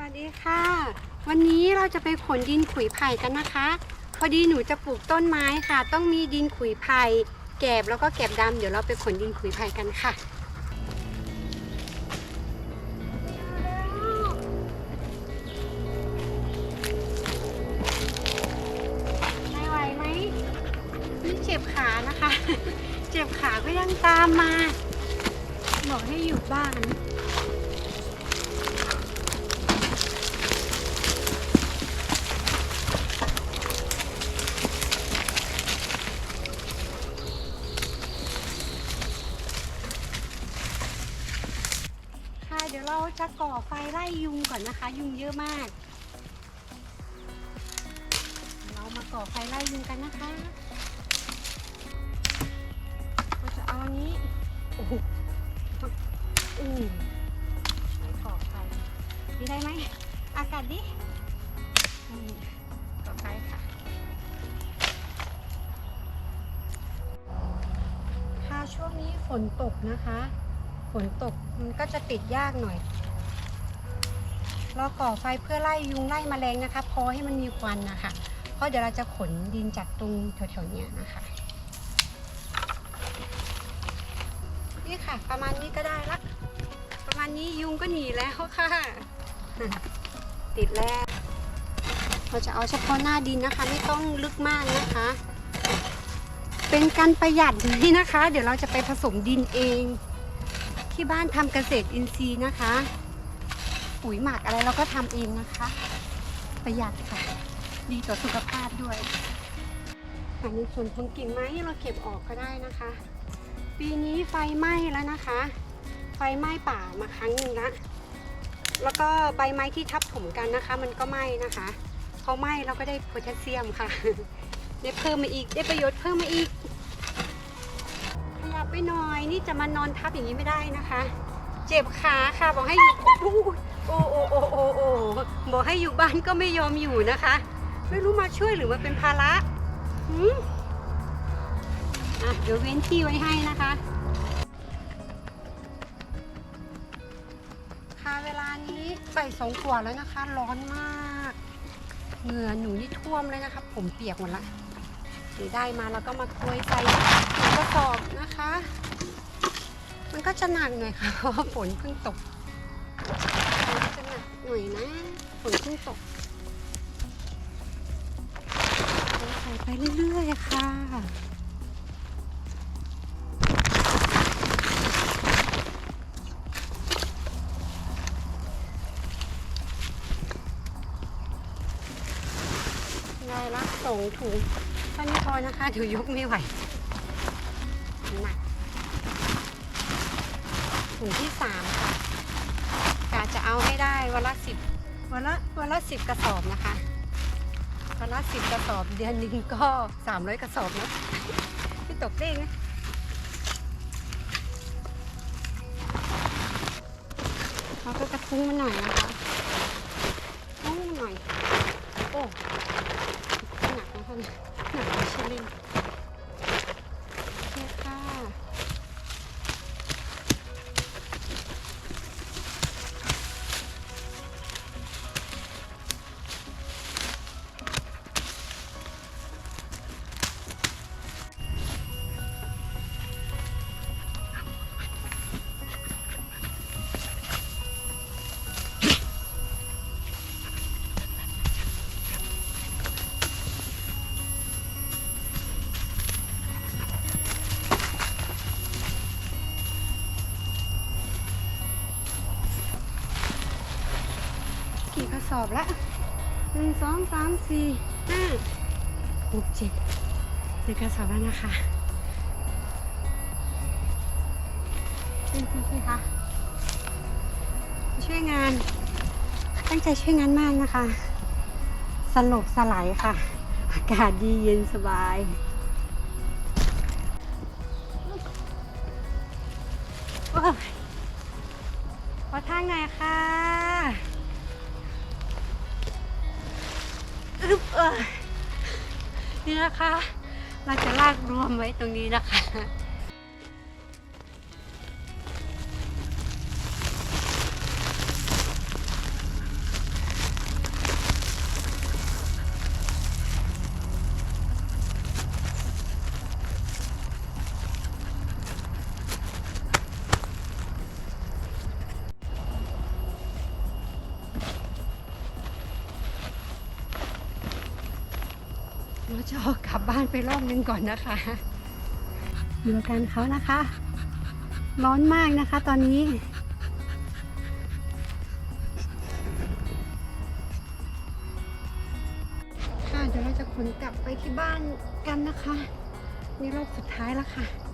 วัสดีค่ะ วันนี้เราจะไปขนดินขุยไผ่กันนะคะ พอดีหนูจะปลูกต้นไม้ค่ะ ต้องมีดินขุยไผ่แกบแล้วก็แกบดำเดี๋ยวเราไปขนดินขุยไผ่กันค่ะ ยุงก่อนนะคะ ยุงเยอะมาก เรามาก่อไฟไล่ยุงกันนะคะเราจะเอาอันนี้โอ้โหอืมก่อไฟนี่ได้ไหมอากาศดิอืมก่อไฟค่ะค่ะช่วงนี้ฝนตกนะคะ ฝนตกมันก็จะติดยากหน่อย เราก่อไฟเพื่อไล่ยุงไล่แมลงนะคะพอให้มันมีควันนะคะเพราะเดี๋ยวเราจะขนดินจากตรงแถวๆเนี้ยนะคะ นี่ค่ะ ประมาณนี้ก็ได้ละ ประมาณนี้ยุงก็หนีแล้วค่ะ ติดแล้ว เราจะเอาเฉพาะหน้าดินนะคะ ไม่ต้องลึกมากนะคะ เป็นการประหยัดนี่นะคะ เดี๋ยวเราจะไปผสมดินเอง ที่บ้านทำเกษตรอินทรีย์นะคะ ปุ๋ยหมักอะไรเราก็ทำเองนะคะ ประหยัดค่ะ ดีต่อสุขภาพด้วยอันนี้ส่วนของกิ่งไม้เราเก็บออกก็ได้นะคะ ปีนี้ไฟไหม้แล้วนะคะ ไฟไหม้ป่ามาครั้งหนึ่งละแล้วก็ใบไม้ที่ทับถมกันนะคะ มันก็ไหม้นะคะพอไหม้เราก็ได้โพแทสเซียมค่ะได้เพิ่มมาอีกได้ประโยชน์เพิ่มมาอีกขยับไปหน่อยนี่จะมานอนทับอย่างนี้ไม่ได้นะคะ เจ็บขาค่ะบอกให้อยู่ โอ้โอ้โอ้โอ้โอ้บอกให้อยู่บ้านก็ไม่ยอมอยู่นะคะ ไม่รู้มาช่วยหรือมาเป็นภาระหืมอะเดี๋ยวเว้นที่ไว้ให้นะคะ ค่ะเวลานี้บ่สองกว่าแล้วนะคะ ร้อนมากเหงื่อหนูนี่ท่วมเลยนะคะ ผมเปียกหมดละหรือได้มาแล้วก็มาโกยใส่ถุงกระสอบนะคะ มันก็จะหนักหน่อยค่ะเพราะว่าฝนเพิ่งตก หน่อยนะฝนเพิ่งตกใส่ไปเรื่อยๆ ค่ะได้ละสองถุงเท่านี้พอนะคะ เดี๋ยวยกไม่ไหวหนักถุงที่สามค่ะกาจะเอา ให้ได้วันละสิบวันละวันละสิบกระสอบนะคะวันละสิบกระสอบเดือนหนึ่งก็สามร้อยกระสอบนะไม่ตกเด้งนะเราก็กระทุ้งมันหน่อยนะคะทุ้งมันหน่อย โอ้หนักนะคะเนี่หนักไม่ใช่เล่น อบละหนึ่งสองสามสี่ห้าหกเจ็ดเจ็ดกระสอบแล้วนะคะเป็นจริงๆค่ะช่วยงาน ตั้งใจช่วยงานมากนะคะ สลบสลายค่ะ อากาศดีเย็นสบาย ตรงนี้นะคะ เราจะออกกลับบ้านไปรอบนึงก่อนนะคะ ดูกันเขานะคะ ร้อนมากนะคะตอนนี้ ค่ะเดี๋ยวเราจะขนกลับไปที่บ้านกันนะคะ นี่รอบสุดท้ายแล้วค่ะ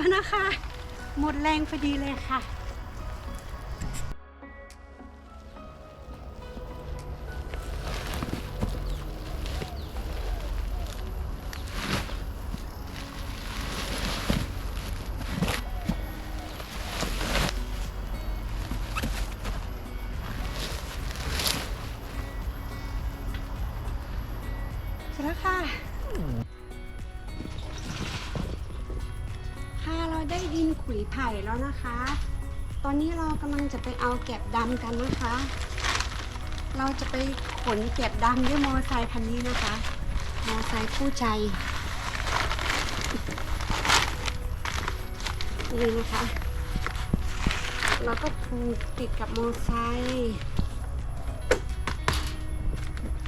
แล้วนะคะ หมดแรงพอดีเลยค่ะ แล้วนะคะ ตอนนี้เรากำลังจะไปเอาแกบดำกันนะคะ เราจะไปขนแกบดำด้วยมอเตอร์ไซค์คันนี้นะคะ มอเตอร์ไซค์คู่ใจ นี่นะคะ เราก็ผูกติดกับมอเตอร์ไซค์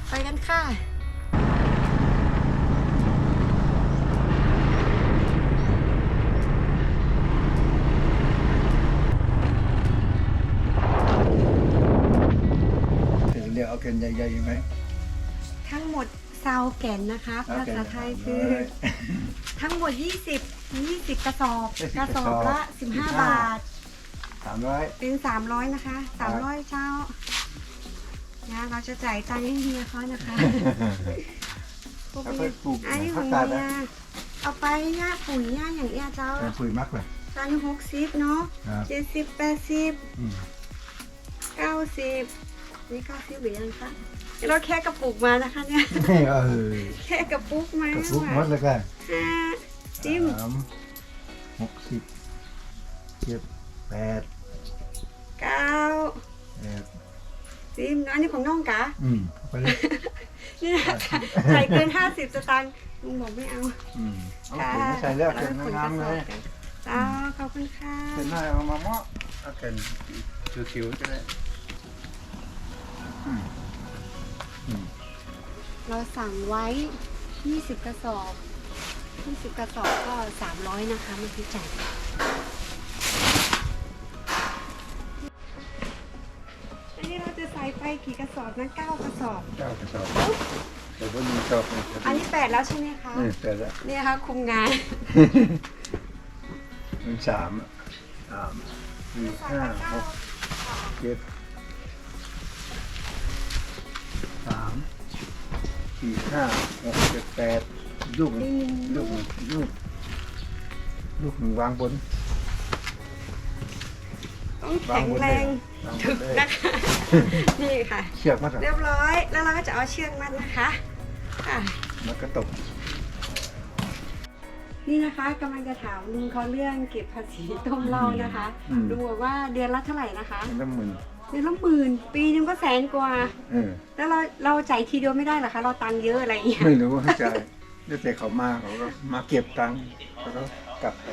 ไปกันค่ะ ถึงเรียกเอาเกนใหญ่ๆไหมทั้งหมดซาวแก่นนะคะภาษาไทยคือ ทั้งหมด 20 20 กระสอบ กระสอบละ 15 บาทสามร้อยเป็น 300 นะคะ 300เจ้านะเราจะจ่ายตังค์ให้เฮียเขานะคะพวกแล้วนี้ไปปลูกอันนี้ขผัอกงกาดเฮีนะยเอาไปย่าปุ๋ยย่าอย่างเอี้ยเจ้าเป็นปุ๋ยมักเลยตันหกสิบเนาะครับเจ็ดสิบแปดสิบอืมเก้าสิบ นี่เก้าสิบหรือยังคะเราแค่กระปุกมานะคะเนี่ยเออแค่กระปุกมากระปุกหมดเลยกันห้าจิ้มสามหกสิบเจ็ดแปดเก้าแปดซิมอันนี้ของน้องกะอืมเอาไปเลยนี่นะคะใส่เกินห้าสิบสตางค์ลุงบอกไม่เอาอืมเอาปุ๋ยมาใส่แล้วเกนงามๆเลยจ้าขอบคุณค่ะเกนหน้าเอามาเหมาะเอาเกนคิวๆก็ได้อืมอืม เราสั่งไว้ 20 กระสอบ 20 กระสอบก็ 300 นะคะไม่คิดจ่ายอันนี้เราจะใส่ไปกี่กระสอบนะ9กระสอบเก้ากระสอบแต่ว่ามีชอบเลยอันนี้ 8 แล้วใช่ไหมคะ นี่แต่ละนี่นะคะคุมงานมันสามอะสามสี่ห้าหกเจ็ด สี่ห้าหกเจ็ดแปดลูกหนึ่งลูกหนึ่งลูกลูกหนึ่งวางบน ต้องวางแข็งบนแรเลยงวางบถึนกเลยนะคะ นี่ค่ะ เชือกมัดอะเรียบร้อย แล้วเราก็จะเอาเชือกมัดนะคะอะมันก็ตกนี่นะคะกำลังจะถามลุงเขาเรื่องเก็บภาษีต้มเหล้านะคะอืมลุงบอกว่าเดือนละเท่าไหร่นะคะมันละหมื่น เดือนละหมื่นปีนึงก็แสนกว่า เออ แล้วเราเราจ่ายทีเดียวไม่ได้เหรอคะ เราตังค์เยอะอะไรอย่างเงี้ยไม่รู้ว่าใจแล้วแต่เขามาเขาก็มาเก็บตังค์แล้วก็กลับไป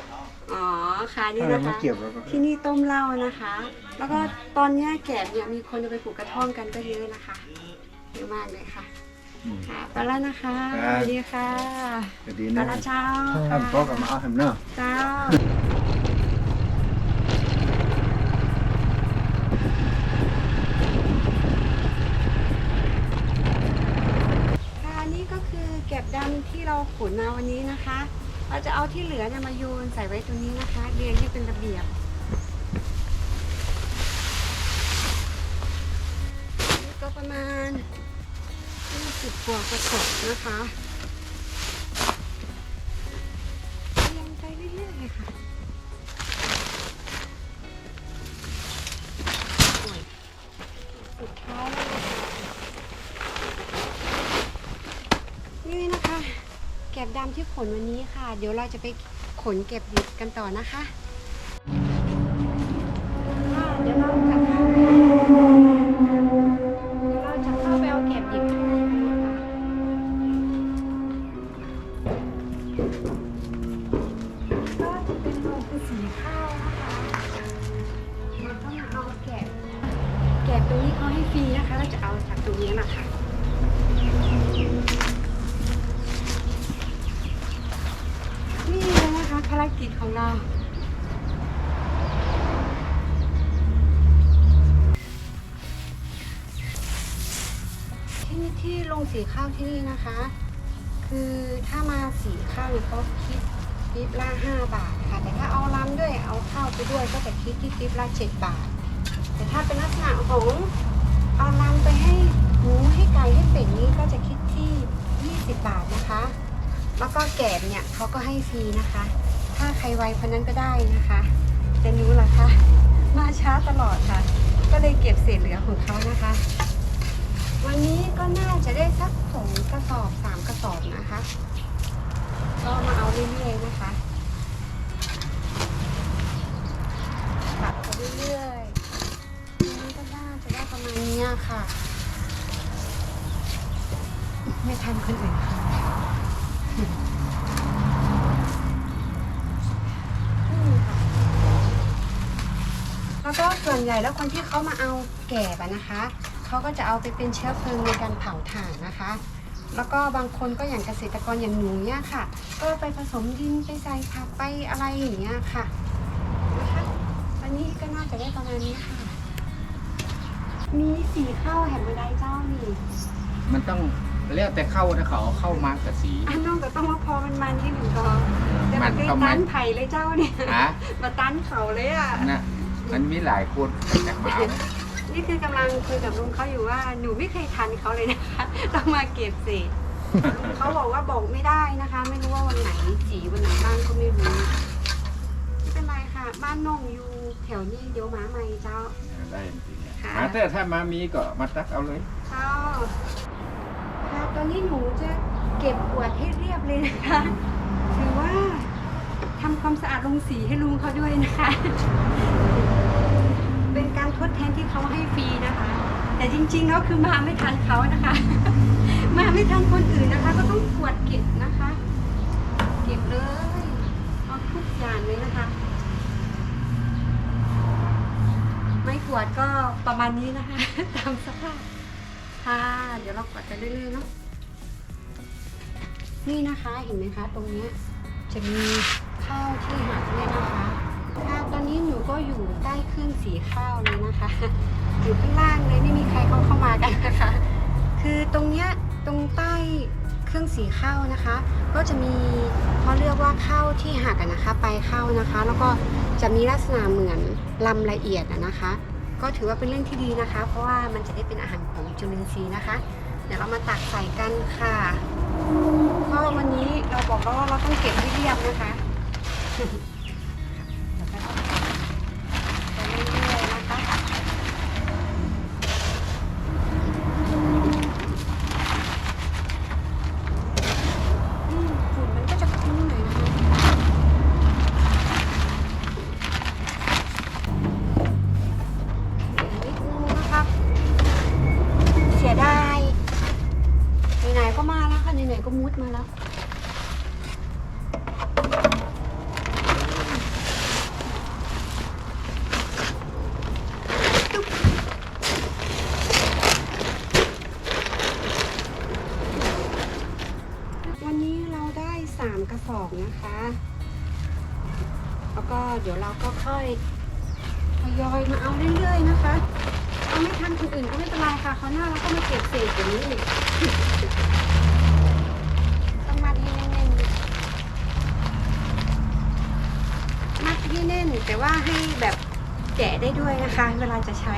อ๋อค่ะนี่ถ้าเรานะไม่คะ เก็บเราก็ที่นี่ต้มเหล้านะคะ แล้วก็ตอนเนี้ยแกบเนี่ยมีคนจะไปปลูกกระท่อมกันก็เยอะนะคะเยอะมากเลยค่ะอืม ค่ะไปแล้วนะคะคสรับวัสดีค่ะจะดีไปนะแล้วเจ้าทำพ่อกับมาเอาทำเนาะ เจ้าค่ะนี่ก็คือเก็บดำที่เราขุนมาวันนี้นะคะ เราจะเอาที่เหลือเนี่ยมาโยนใส่ไว้ตรงนี้นะคะ เรียงให้เป็นระเบียบก็ประมาณ20กว่ากระสอบนะคะ บดำที่ขนวันนี้ค่ะ เดี๋ยวเราจะไปขนเก็บดิบกันต่อนะคะ ค่ะ เดี๋ยวเราจะารกิจของเรา ที่นี่ที่ลงสีข้าวที่นี่นะคะ คือถ้ามาสีข้าวเนี่ยเขาคิดทิปละ5บาทค่ะ แต่ถ้าเอาล้ำด้วยเอาข้าวไปด้วยก็จะคิดที่ทิปละ7บาท แต่ถ้าเป็นลักษณะของเอาล้ำไปให้หมูให้ไก่ให้เป็ดนี้ก็จะคิดที่ 20 บาทนะคะ แล้วก็แกบเนี่ยเขาก็ให้ฟรีนะคะ ถ้าใครไวคนนั้นก็ได้นะคะแต่หนูล่ะคะมาช้าตลอดค่ะ ก็เลยเก็บเศษเหลือของเขานะคะ วันนี้ก็น่าจะได้สักสองกระสอบสามกระสอบนะคะ ก็มาเอาเรื่อยๆนะคะตัดไปเรื่อยๆนี่ก็น่าจะได้ประมาณนี้ค่ะ ไม่ทันคนอื่นค่ะ แล้ วก็ส่วนใหญ่แล้วคนที่เขามาเอาแกบอะนะคะเขาก็จะเอาไปเป็นเชื้อเพลิงในการเผาถ่านนะคะ แล้วก็บางคนก็อย่างเกษตรกรอย่างหนูเนี่ยค่ะ ก็ไปผสมดินไปใส่ผักไปอะไรอย่างเงี้ยค่ะนะคะวันนี้ก็น่าจะได้ประมาณนี้ค่ะ มีสีข้าวแห่งบันไดเจ้านี่มันต้องเรียกแต่เข้าถ้าเขาเอาเข้ามากับสีอันน้องก็ต้องมาพอมันมันที่หนึ่งก็แต่มัมันนก็ก็มัตันนไผ่เลยเจ้าเนี่ยฮะมาตันเขาเลยอะนะ มันมีหลายคนจากมานะนี่คือกำลังคุยกับลุงเขาอยู่ว่าหนูไม่เคยทันเขาเลยนะคะ ต้องมาเก็บเศษลุงเขาบอกว่าบอกไม่ได้นะคะ ไม่รู้ว่าวันไหนจีวันไหนบ้างก็ไม่รู้ไม่เป็นไรค่ะ บ้านน้องอยู่แถวนี้เดี๋ยวมาใหม่เจ้า ได้จริงๆเนี่ยค่ะมาแต่ถ้ามามีก็มาตักเอาเลย เจ้าค่ะตอนนี้หนูจะเก็บขวดให้เรียบเลยนะคะ ถือว่า ทำความสะอาดลงสีให้ลุงเขาด้วยนะคะ เป็นการทดแทนที่เขาให้ฟรีนะคะ แต่จริงๆแล้วคือมาไม่ทันเขานะคะ มาไม่ทันคนอื่นนะคะ ก็ต้องกวดเก็บนะคะ เก็บเลยเอาทุกอย่างเลยนะคะ ไม่กวดก็ประมาณนี้นะคะ ตามสภาพค่ะเดี๋ยวเรากวดกันเรื่อยๆเนาะนี่นะคะเห็นไหมคะ ตรงนี้จะมี ข้าวที่หักเนี่ยนะคะค่ะตอนนี้หนูก็อยู่ใต้เครื่องสีข้าวเลยนะคะ อยู่ข้างล่างเลยไม่มีใครเขาเข้ามากันนะคะ คือตรงเนี้ยตรงใต้เครื่องสีข้าวนะคะ ก็จะมีเขาเรียกว่าข้าวที่หักนะคะไปข้าวนะคะ แล้วก็จะมีลักษณะเหมือนลำละเอียดอะนะคะ ก็ถือว่าเป็นเรื่องที่ดีนะคะ เพราะว่ามันจะได้เป็นอาหารของจุลินทรีย์นะคะ เดี๋ยวเรามาตักใส่กันค่ะก็วันนี้เราบอกแล้วว่าเราต้องเก็บให้เรียบนะคะ เรื่อยๆนะคะอืมฝุ่นมันก็จะคุ้มหน่อยนะคะเสียดายไหนๆก็มาแล้วค่ะไหนๆก็มุดมาแล้ว วันนี้เราได้สามกระสอบ นะคะ แล้วก็เดี๋ยวเราก็ค่อยทยอยมาเอาเรื่อยๆนะคะเอาไม่ทันคนอื่นก็ไม่เป็นไรค่ะเขาหน้าเราก็มาเก็บเศษอย่างนี้ต้องมัดให้แน่นๆมัดให้แน่นแต่ว่าให้แบบแกะได้ด้วยนะคะ เวลาจะใช้